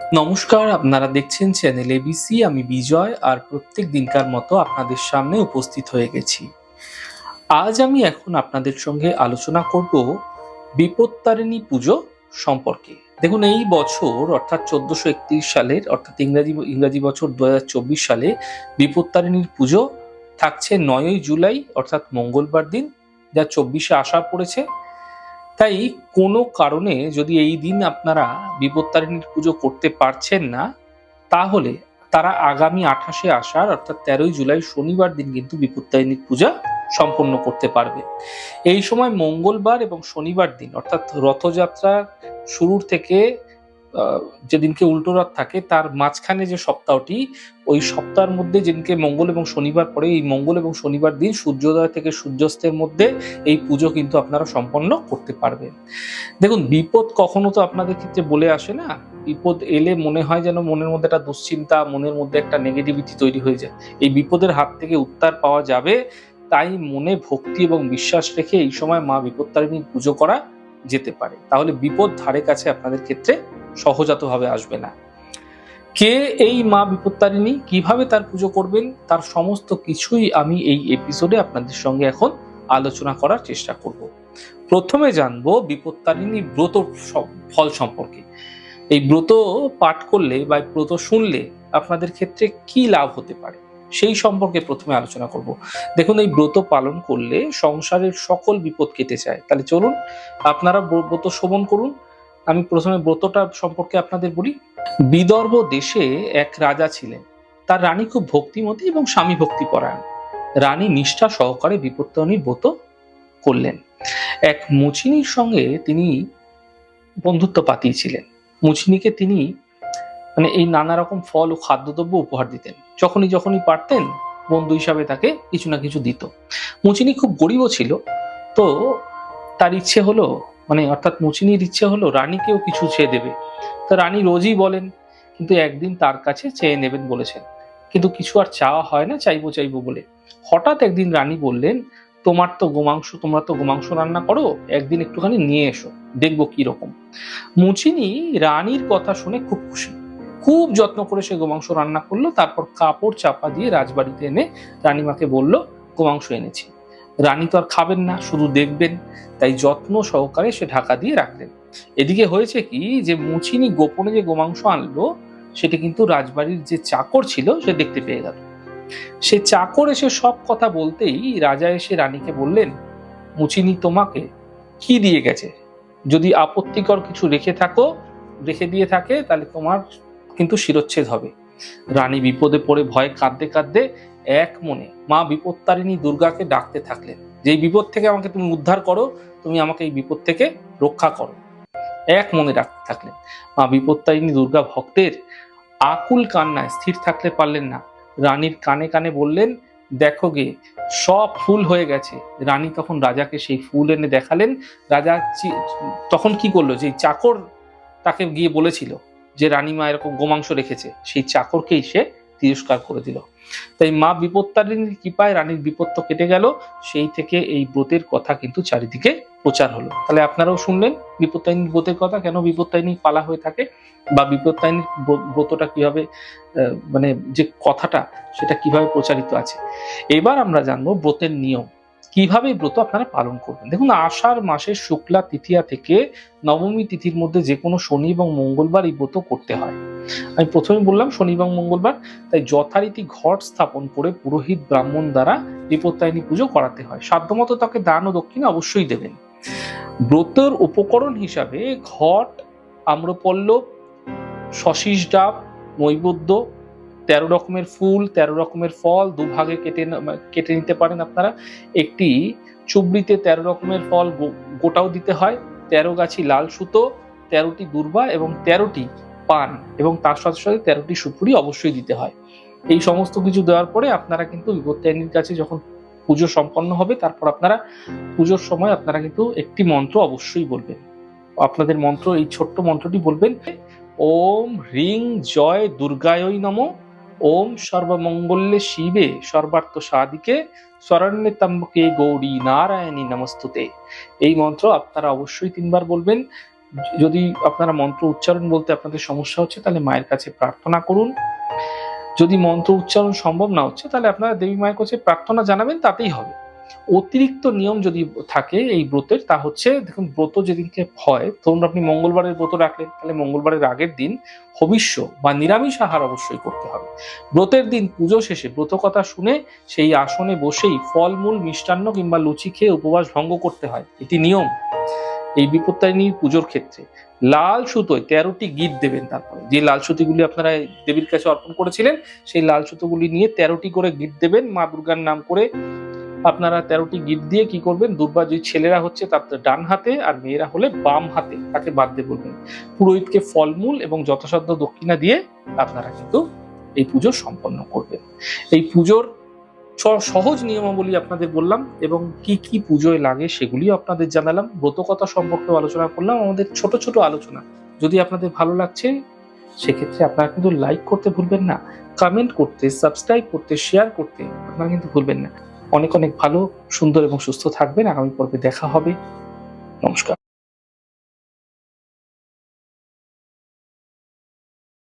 নমস্কার, আপনারা দেখছেন চ্যানেল এবিসি আমি বিজয় আর প্রত্যেক দিনকার মতো আপনাদের সামনে উপস্থিত হয়ে গেছি। আজ আমি এখন আপনাদের সঙ্গে আলোচনা করব বিপত্তারিণী পুজো সম্পর্কে। দেখুন, এই বছর, অর্থাৎ চোদ্দশো একত্রিশ সালের, অর্থাৎ ইংরাজি ইংরাজি বছর দু হাজার চব্বিশ সালে বিপত্তারিণীর পুজো থাকছে নয়ই জুলাই, অর্থাৎ মঙ্গলবার দিন, যা চব্বিশে আষাঢ় পড়েছে। তাই কোনো কারণে যদি এই দিন আপনারা বিপত্তারিণীর পুজো করতে পারছেন না, তাহলে তারা আগামী আঠাশে আষাঢ় অর্থাৎ তেরোই জুলাই শনিবার দিন কিন্তু বিপত্তারিণীর পূজা সম্পন্ন করতে পারবে। এই সময় মঙ্গলবার এবং শনিবার দিন অর্থাৎ রথযাত্রার শুরুর থেকে যেদিনকে উল্টো রাত থাকে, তার মাঝখানে যে সপ্তাহটি, ওই সপ্তাহের মধ্যে যেদিনকে মঙ্গল এবং শনিবার পড়ে, এই মঙ্গল এবং শনিবার দিন সূর্যোদয় থেকে সূর্যাস্তের মধ্যে এই পুজো কিন্তু আপনারা সম্পন্ন করতে পারবেন। দেখুন, বিপদ কখনো তো আপনাদের ক্ষেত্রে বলে আসে না। বিপদ এলে মনে হয় যেন মনের মধ্যে একটা দুশ্চিন্তা, মনের মধ্যে একটা নেগেটিভিটি তৈরি হয়ে যায়। এই বিপদের হাত থেকে উত্তার পাওয়া যাবে, তাই মনে ভক্তি এবং বিশ্বাস রেখে এই সময় মা বিপত্তারিণীর পুজো করা যেতে পারে। তাহলে বিপদ ধারে কাছে আপনাদের ক্ষেত্রে সহজাতভাবে আসবে না। কে এই মা বিপত্তারিণী? কীভাবে তার পুজো করবেন? তার সমস্ত কিছুই আমি এই এপিসোডে আপনাদের সঙ্গে এখন আলোচনা করার চেষ্টা করব। প্রথমে জানব বিপত্তারিণী ব্রত ফল সম্পর্কে। এই ব্রত পাঠ করলে বা ব্রত শুনলে আপনাদের ক্ষেত্রে কি লাভ হতে পারে? সেই সম্পর্কে প্রথমে আলোচনা করব। দেখুন, এই ব্রত পালন করলে সংসারের সকল বিপদ কেটে যায়। তাহলে চলুন, আপনারা ব্র- ব্রত শ্রবণ করুন। আমি প্রথমে ব্রতটা সম্পর্কে আপনাদের বলি। বিদর্ভ দেশে এক রাজা ছিলেন। তার রানী খুব ভক্তিমতী এবং স্বামী ভক্তি পরায়ণ রানী নিষ্ঠা সহকারে বিপত্তারিণীর ব্রত করলেন। এক মুচিনির সঙ্গে তিনি বন্ধুত্ব পাতিয়েছিলেন। মুচিনিকে তিনি মানে এই নানা রকম ফল ও খাদ্যদ্রব্য উপহার দিতেন। যখনই যখনই পারতেন, বন্ধু হিসাবে তাকে কিছু না কিছু দিত। মুচিনি খুব গরিবও ছিল। তো তার ইচ্ছে হলো মানে অর্থাৎ মুচিনির ইচ্ছে হলো, রানীকেও কিছু চেয়ে দেবে। তা রানী রোজই বলেন, কিন্তু একদিন তার কাছে চেয়ে নেবেন বলেছেন। কিন্তু কিছু আর চাওয়া হয় না চাইব চাইব বলে। হঠাৎ একদিন রানী বললেন, তোমার তো গোমাংস, তোমরা তো গোমাংস রান্না করো, একদিন একটুখানি নিয়ে এসো, দেখব কি রকম। মুচিনি রানীর কথা শুনে খুব খুশি। খুব যত্ন করে সে গোমাংস রান্না করল, তারপর কাপড় চাপা দিয়ে রাজবাড়িতে এনে রানীমাকে বলল, গোমাংস এনেছি। রানী তো আর খাবেন না, শুধু দেখবেন। তাই যত্ন সহকারে সে ঢাকা দিয়ে রাখলেন। এদিকে হয়েছে কি যে মুচিনি গোপনে যে গোমাংস আনলো, সেটা কিন্তু রাজবাড়ির যে চাকর ছিল, সে দেখতে পেয়ে গেল। সে চাকর এসে সব কথা বলতেই রাজা এসে রানীকে বললেন, মুচিনি তোমাকে কি দিয়ে গেছে? যদি আপত্তিকর কিছু রেখে থাকো, রেখে দিয়ে থাকে, তাহলে তোমার কিন্তু শিরচ্ছেদ হবে। রানী বিপদে পড়ে ভয়ে কাঁদতে কাঁদতে এক মনে মা বিপত্তারিণী দুর্গাকে ডাকতে থাকলেন। যে বিপদ থেকে আমাকে তুমি উদ্ধার করো, তুমি আমাকে এই বিপদ থেকে রক্ষা করো। এক মনে ডাকতে থাকলেন। মা বিপত্তারিণী দুর্গা ভক্তের আকুল কান্নায় স্থির থাকতে পারলেন না। রানীর কানে কানে বললেন, দেখো গে, সব ফুল হয়ে গেছে। রানী তখন রাজাকে সেই ফুল এনে দেখালেন। রাজা তখন কি করল? যে চাকর তাকে গিয়ে বলেছিল যে রানীমা এরকম গোমাংস রেখেছে, সেই চাকরকেই সে তিরস্কার করে দিল। তাই মা বিপত্তারিণীর কৃপায় রানীর বিপত্ত কেটে গেল, সেই থেকে এই ব্রতের কথা কিন্তু চারিদিকে প্রচার হলো। তাহলে আপনারাও শুনলেন, বিপত্তারিণীর ব্রতের কথা, কেন বিপত্তারিণী পালা হয়ে থাকে বা বিপত্তারিণীর ব্র- ব্রতটা কীভাবে মানে যে কথাটা, সেটা কীভাবে প্রচারিত আছে। এবার আমরা জানব ব্রতের নিয়ম। কীভাবে ব্রত আপনারা পালন করবেন? দেখুন, আষাঢ় মাসের শুক্লা তৃতীয়া থেকে নবমী তিথির মধ্যে যে কোনো শনি এবং মঙ্গলবার এই ব্রত করতে হয়। আমি প্রথমে বললাম শনি এবং মঙ্গলবার, তাই যথারীতি ঘট স্থাপন করে পুরোহিত ব্রাহ্মণ দ্বারা বিপত্তায়নী পুজো করাতে হয়। সাধ্যমতো তাকে দান ও দক্ষিণা অবশ্যই দেবেন। ব্রতের উপকরণ হিসাবে ঘট, আম্রপল্লব শশীষ ডাব, নৈবেদ্য তেরো রকমের ফুল, তেরো রকমের ফল, দুভাগে কেটে কেটে নিতে পারেন আপনারা। একটি চুবড়িতে তেরো রকমের ফল গোটাও দিতে হয়। তেরো গাছি লাল সুতো, তেরোটি দুর্বা এবং তেরোটি পান এবং তার সাথে সাথে তেরোটি সুপুরি অবশ্যই দিতে হয়। এই সমস্ত কিছু দেওয়ার পরে আপনারা কিন্তু বিপত্তায়নীর কাছে যখন পুজো সম্পন্ন হবে, তারপর আপনারা পুজোর সময় আপনারা কিন্তু একটি মন্ত্র অবশ্যই বলবেন। আপনাদের মন্ত্র, এই ছোট্ট মন্ত্রটি বলবেন, ওম হ্রিং জয় দুর্গায়ই নম। ওম সর্বমঙ্গল্যে শিবে সর্বার্থ সাদিকে শরণ্যে তাম্বকে গৌরী নারায়ণী নমস্তুতে। এই মন্ত্র আপনারা অবশ্যই তিনবার বলবেন। যদি আপনারা মন্ত্র উচ্চারণ বলতে আপনাদের সমস্যা হচ্ছে, তাহলে মায়ের কাছে প্রার্থনা করুন। যদি মন্ত্র উচ্চারণ সম্ভব না হচ্ছে, তাহলে আপনারা দেবী মায়ের কাছে প্রার্থনা জানাবেন, তাতেই হবে। অতিরিক্ত নিয়ম যদি থাকে এই ব্রতের, তা হচ্ছে দেখুন, ব্রত যেদিনকে হয়, ধরুন আপনি মঙ্গলবারের ব্রত রাখলেন, তাহলে মঙ্গলবারের আগের দিন হবিষ্য বা নিরামিষ আহার অবশ্যই করতে হবে। ব্রতের দিন পুজো শেষে ব্রত কথা শুনে সেই আসনে বসেই ফলমূল, মিষ্টান্ন কিংবা লুচি খেয়ে উপবাস ভঙ্গ করতে হয়। এটি নিয়ম এই বিপত্তারিণী পুজোর ক্ষেত্রে। লাল সুতোয় তেরোটি গীত দেবেন তারপরে। যে লাল সুতিগুলি আপনারা দেবীর কাছে অর্পণ করেছিলেন, সেই লাল সুতোগুলি নিয়ে তেরোটি করে গীত দেবেন। মা দুর্গার নাম করে আপনারা তেরোটি গিট দিয়ে কি করবেন? দুর্বা যে ছেলেরা হচ্ছে তার ডান হাতে আর মেয়েরা হলে বাম হাতে তাকে বাঁধতে বলবেন। পুরোহিতকে ফলমূল এবং যথাসাধ্য দক্ষিণা দিয়ে আপনারা কিন্তু এই পুজো সম্পন্ন করবেন। এই পুজোর সহজ নিয়মাবলী আপনাদের বললাম এবং কি কি পুজোয় লাগে সেগুলিও আপনাদের জানালাম। ব্রতকথা সম্পর্কেও আলোচনা করলাম। আমাদের ছোট ছোট আলোচনা। যদি আপনাদের ভালো লাগছে, সেক্ষেত্রে আপনারা কিন্তু লাইক করতে ভুলবেন না, কমেন্ট করতে, সাবস্ক্রাইব করতে, শেয়ার করতে আপনারা কিন্তু ভুলবেন না। অনেক অনেক ভালো সুন্দর এবং সুস্থ থাকবেন। আগামী পর্বে দেখা হবে। নমস্কার।